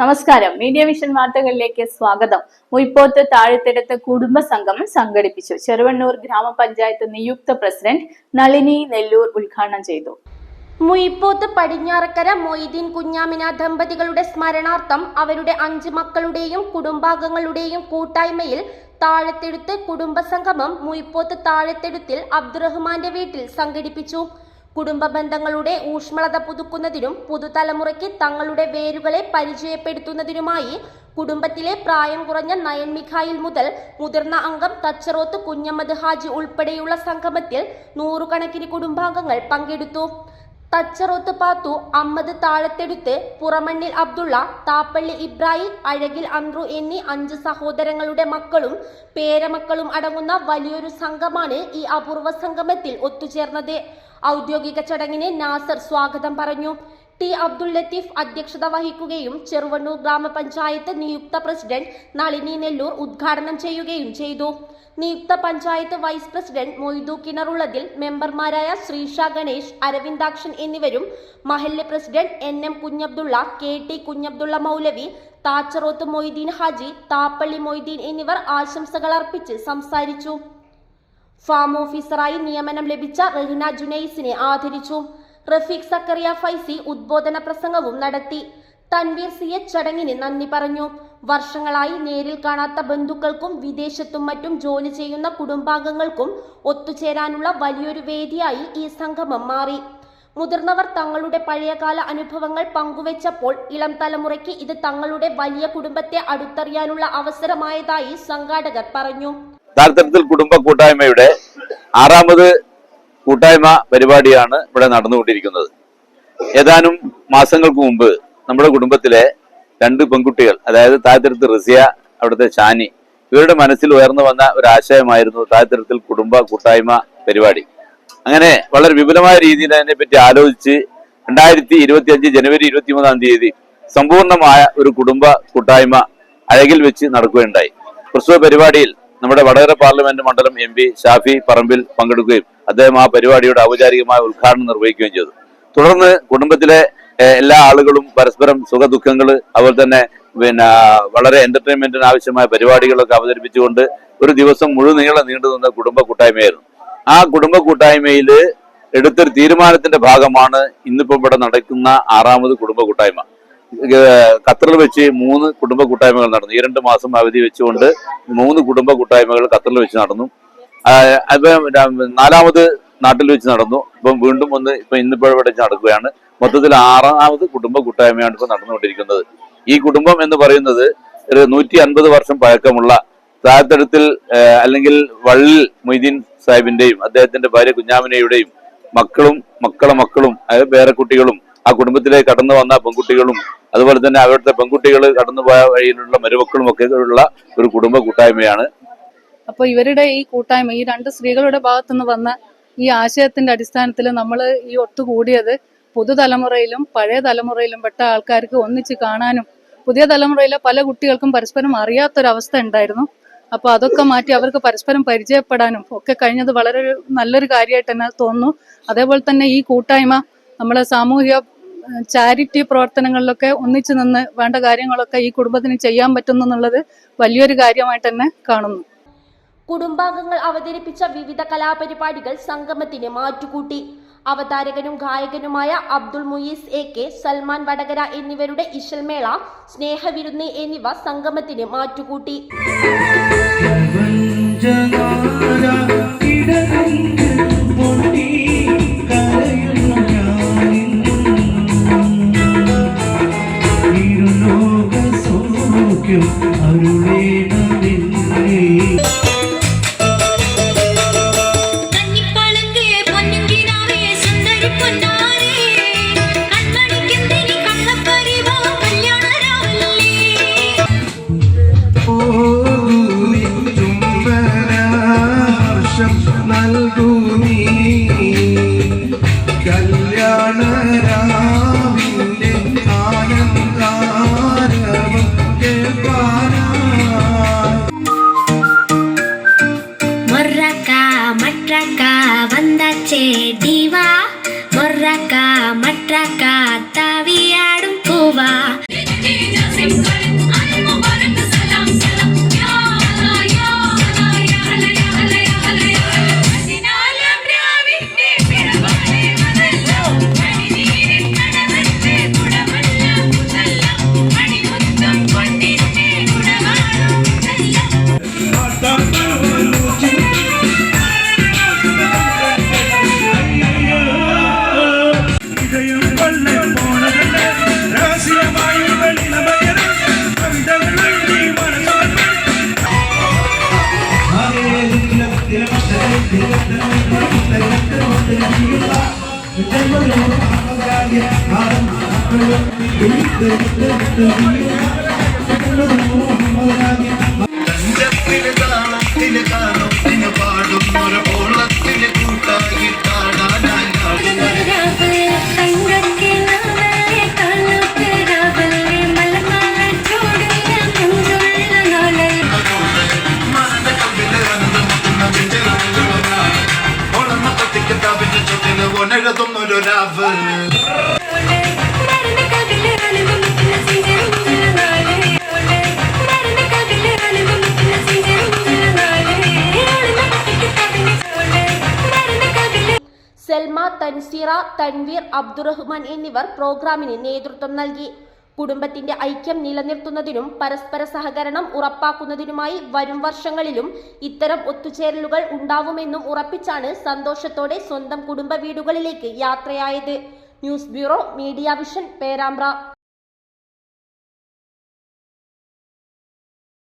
നമസ്കാരം. Media vision വാർത്തകളിലേക്ക് സ്വാഗതം. മുയിപ്പോത്ത് താഴെത്തെടുത്ത് കുടുംബ സംഗമം സംഘടിപ്പിച്ചു. ചെറുവണ്ണൂർ ഗ്രാമപഞ്ചായത്ത് നിയുക്ത പ്രസിഡന്റ് നളിനി നെല്ലൂർ ഉദ്ഘാടനം ചെയ്തു. മുയിപ്പോത്ത് പടിഞ്ഞാറക്കര മൊയ്തീൻ കുഞ്ഞാമിന ദമ്പതികളുടെ സ്മരണാർത്ഥം അവരുടെ അഞ്ച് മക്കളുടെയും കുടുംബാംഗങ്ങളുടെയും കൂട്ടായ്മയിൽ താഴെത്തെടുത്ത് കുടുംബസംഗമം മുയിപ്പോത്ത് താഴെത്തെടുത്തിൽ അബ്ദുറഹ്മാന്റെ വീട്ടിൽ സംഘടിപ്പിച്ചു. കുടുംബ ബന്ധങ്ങളുടെ ഊഷ്മളത പുതുക്കുന്നതിനും പുതുതലമുറയ്ക്ക് തങ്ങളുടെ വേരുകളെ പരിചയപ്പെടുത്തുന്നതിനുമായി കുടുംബത്തിലെ പ്രായം കുറഞ്ഞ നയൻ മിഖായിൽ മുതൽ മുതിർന്ന അംഗം തച്ചറോത്ത് കുഞ്ഞമ്മദ് ഹാജി ഉൾപ്പെടെയുള്ള സംഗമത്തിൽ നൂറുകണക്കിന് കുടുംബാംഗങ്ങൾ പങ്കെടുത്തു. തച്ചറോത്ത് പാത്തു അമ്മദ് താഴത്തെടുത്ത് പുറമണ്ണിൽ അബ്ദുള്ള താപ്പള്ളി ഇബ്രാഹിം അഴകിൽ അന്ത്രു എന്നീ അഞ്ച് സഹോദരങ്ങളുടെ മക്കളും പേരമക്കളും അടങ്ങുന്ന വലിയൊരു സംഘമാണ് ഈ അപൂർവ സംഗമത്തിൽ ഒത്തുചേർന്നത്. ഔദ്യോഗിക ചടങ്ങിന് നാസർ സ്വാഗതം പറഞ്ഞു. ടി അബ്ദുൽ ലത്തീഫ് അധ്യക്ഷത വഹിക്കുകയും ചെറുവണ്ണൂർ ഗ്രാമപഞ്ചായത്ത് നിയുക്ത പ്രസിഡന്റ് നളിനി നെല്ലൂർ ഉദ്ഘാടനം ചെയ്യുകയും ചെയ്തു. നിയുക്ത പഞ്ചായത്ത് വൈസ് പ്രസിഡന്റ് മൊയ്തു കിണറുള്ളതിൽ മെമ്പർമാരായ ശ്രീഷ ഗണേഷ് അരവിന്ദാക്ഷൻ എന്നിവരും മഹല്ല് president N M Kunhabdulla K T Kunhabdulla മൗലവി താച്ചറോത്ത് മൊയ്തീൻ ഹാജി താപ്പള്ളി മൊയ്തീൻ എന്നിവർ ആശംസകൾ അർപ്പിച്ച് സംസാരിച്ചു. ഫാം ഓഫീസറായി നിയമനം ലഭിച്ച റഹ്ന ജുനൈസിനെ ആദരിച്ചു. റഫീഖ് സക്കറിയ ഫൈസി ഉദ്ബോധന പ്രസംഗവും നടത്തി. തൻവീർ സി എച്ച് ചടങ്ങിന് നന്ദി പറഞ്ഞു. വർഷങ്ങളായി നേരിൽ കാണാത്ത ബന്ധുക്കൾക്കും വിദേശത്തും മറ്റും ജോലി ചെയ്യുന്ന കുടുംബാംഗങ്ങൾക്കും ഒത്തുചേരാനുള്ള വലിയൊരു വേദിയായി ഈ സംഗമം മാറി. മുതിർന്നവർ തങ്ങളുടെ പഴയകാല അനുഭവങ്ങൾ പങ്കുവച്ചപ്പോൾ ഇളം തലമുറയ്ക്ക് ഇത് തങ്ങളുടെ വലിയ കുടുംബത്തെ അടുത്തറിയാനുള്ള അവസരമായതായി സംഘാടകർ പറഞ്ഞു. യഥാർത്ഥത്തിൽ കുടുംബ കൂട്ടായ്മയുടെ ആറാമത് കൂട്ടായ്മ പരിപാടിയാണ് ഇവിടെ നടന്നുകൊണ്ടിരിക്കുന്നത്. ഏതാനും മാസങ്ങൾക്ക് മുമ്പ് നമ്മുടെ കുടുംബത്തിലെ രണ്ട് പെൺകുട്ടികൾ അതായത് താഴ്ത്തരത്ത് റസിയ അവിടുത്തെ ഷാനി ഇവരുടെ മനസ്സിൽ ഉയർന്നു വന്ന ഒരു ആശയമായിരുന്നു താഴ്ത്തരത്തിൽ കുടുംബ കൂട്ടായ്മ പരിപാടി. അങ്ങനെ വളരെ വിപുലമായ രീതിയിൽ അതിനെപ്പറ്റി ആലോചിച്ച് രണ്ടായിരത്തി ഇരുപത്തി അഞ്ച് ജനുവരി ഇരുപത്തി മൂന്നാം തീയതി സമ്പൂർണമായ ഒരു കുടുംബ കൂട്ടായ്മ അഴകിൽ വെച്ച് നടക്കുകയുണ്ടായി. പ്രസ്തുത പരിപാടിയിൽ നമ്മുടെ വടകര പാർലമെന്റ് മണ്ഡലം എം പി ഷാഫി പറമ്പിൽ പങ്കെടുക്കുകയും അദ്ദേഹം ആ പരിപാടിയുടെ ഔപചാരികമായ ഉദ്ഘാടനം നിർവഹിക്കുകയും ചെയ്തു. തുടർന്ന് കുടുംബത്തിലെ എല്ലാ ആളുകളും പരസ്പരം സുഖദുഃഖങ്ങൾ അതുപോലെ തന്നെ പിന്നെ വളരെ എന്റർടൈൻമെന്റിന് ആവശ്യമായ പരിപാടികളൊക്കെ അവതരിപ്പിച്ചുകൊണ്ട് ഒരു ദിവസം മുഴുവൻ നീളം നീണ്ടു നിന്ന കുടുംബ കൂട്ടായ്മയായിരുന്നു. ആ കുടുംബ കൂട്ടായ്മയിൽ എടുത്തൊരു തീരുമാനത്തിന്റെ ഭാഗമാണ് ഇന്നിപ്പോ ഇവിടെ നടക്കുന്ന ആറാമത് കുടുംബ കൂട്ടായ്മ. ഖത്തറിൽ വെച്ച് മൂന്ന് കുടുംബ കൂട്ടായ്മകൾ നടന്നു. ഈ രണ്ട് മാസം അവധി വെച്ചുകൊണ്ട് മൂന്ന് കുടുംബ കൂട്ടായ്മകൾ ഖത്തറിൽ വെച്ച് നടന്നു. നാലാമത് നാട്ടിൽ വെച്ച് നടന്നു. ഇപ്പം വീണ്ടും ഒന്ന് ഇപ്പൊ ഇന്നിപ്പോൾ ഇവിടെ വെച്ച് നടക്കുകയാണ്. മൊത്തത്തിൽ ആറാമത് കുടുംബ കൂട്ടായ്മയാണ് ഇപ്പൊ നടന്നുകൊണ്ടിരിക്കുന്നത്. ഈ കുടുംബം എന്ന് പറയുന്നത് ഒരു നൂറ്റി അൻപത് വർഷം പഴക്കമുള്ള താഴത്തടത്തിൽ അല്ലെങ്കിൽ വള്ളിൽ മൊയ്തീൻ സാഹിബിന്റെയും അദ്ദേഹത്തിന്റെ ഭാര്യ കുഞ്ഞാമിനയുടെയും മക്കളും മക്കളെ മക്കളും അതായത് കുട്ടികളും ആ കുടുംബത്തിലേക്ക് കടന്നു വന്ന പെൺകുട്ടികളും അതുപോലെ തന്നെ അവിടുത്തെ പെൺകുട്ടികൾ കടന്നുപോയ വഴിയിലുള്ള മരുമക്കളും ഒക്കെ ഉള്ള ഒരു കുടുംബ കൂട്ടായ്മയാണ്. അപ്പോൾ ഇവരുടെ ഈ കൂട്ടായ്മ ഈ രണ്ട് സ്ത്രീകളുടെ ഭാഗത്തുനിന്ന് വന്ന ഈ ആശയത്തിന്റെ അടിസ്ഥാനത്തിൽ നമ്മൾ ഈ ഒത്തുകൂടിയത് പുതുതലമുറയിലും പഴയ തലമുറയിലും പെട്ട ആൾക്കാർക്ക് ഒന്നിച്ച് കാണാനും പുതിയ തലമുറയിലെ പല കുട്ടികൾക്കും പരസ്പരം അറിയാത്തൊരവസ്ഥ ഉണ്ടായിരുന്നു. അപ്പൊ അതൊക്കെ മാറ്റി അവർക്ക് പരസ്പരം പരിചയപ്പെടാനും ഒക്കെ കഴിഞ്ഞത് വളരെ നല്ലൊരു കാര്യമായിട്ട് തന്നെ തോന്നുന്നു. അതേപോലെ തന്നെ ഈ കൂട്ടായ്മ നമ്മളെ സാമൂഹിക ചാരിറ്റി പ്രവർത്തനങ്ങളിലൊക്കെ ഒന്നിച്ചു നിന്ന് വേണ്ട കാര്യങ്ങളൊക്കെ ഈ കുടുംബത്തിന് ചെയ്യാൻ പറ്റുന്നു എന്നുള്ളത് വലിയൊരു കാര്യമായിട്ട് തന്നെ കാണുന്നു. കുടുംബാംഗങ്ങൾ അവതരിപ്പിച്ച വിവിധ കലാപരിപാടികൾ സംഗമത്തിന് മാറ്റുകൂട്ടി. അവതാരകനും ഗായകനുമായ അബ്ദുൾ മുയീസ് എ കെ സൽമാൻ വടകര എന്നിവരുടെ ഇശൽമേള സ്നേഹവിരുന്ന് എന്നിവ സംഗമത്തിന് മാറ്റുകൂട്ടി. സൗഖ്യം അരുളേണമെന്നേ നൽകൂ നീ. സുന്ദരി திவா மொர்ரக்கா மற்றக்கா തഞ്ചപ്പിലെ കാണത്തിലെ കാണും ചുറ്റിൽ ഒനെഴുതുന്നൊരു രാവ് സെൽമ തൻസീറ തൻവീർ അബ്ദുറഹ്മാൻ എന്നിവർ പ്രോഗ്രാമിന് നേതൃത്വം നൽകി. കുടുംബത്തിന്റെ ഐക്യം നിലനിർത്തുന്നതിനും പരസ്പര സഹകരണം ഉറപ്പാക്കുന്നതിനുമായി വരും വർഷങ്ങളിലും ഇത്തരം ഒത്തുചേരലുകൾ ഉണ്ടാവുമെന്നും ഉറപ്പിച്ചാണ് സന്തോഷത്തോടെ സ്വന്തം കുടുംബ വീടുകളിലേക്ക് യാത്രയായത്. News bureau media vision Perambra.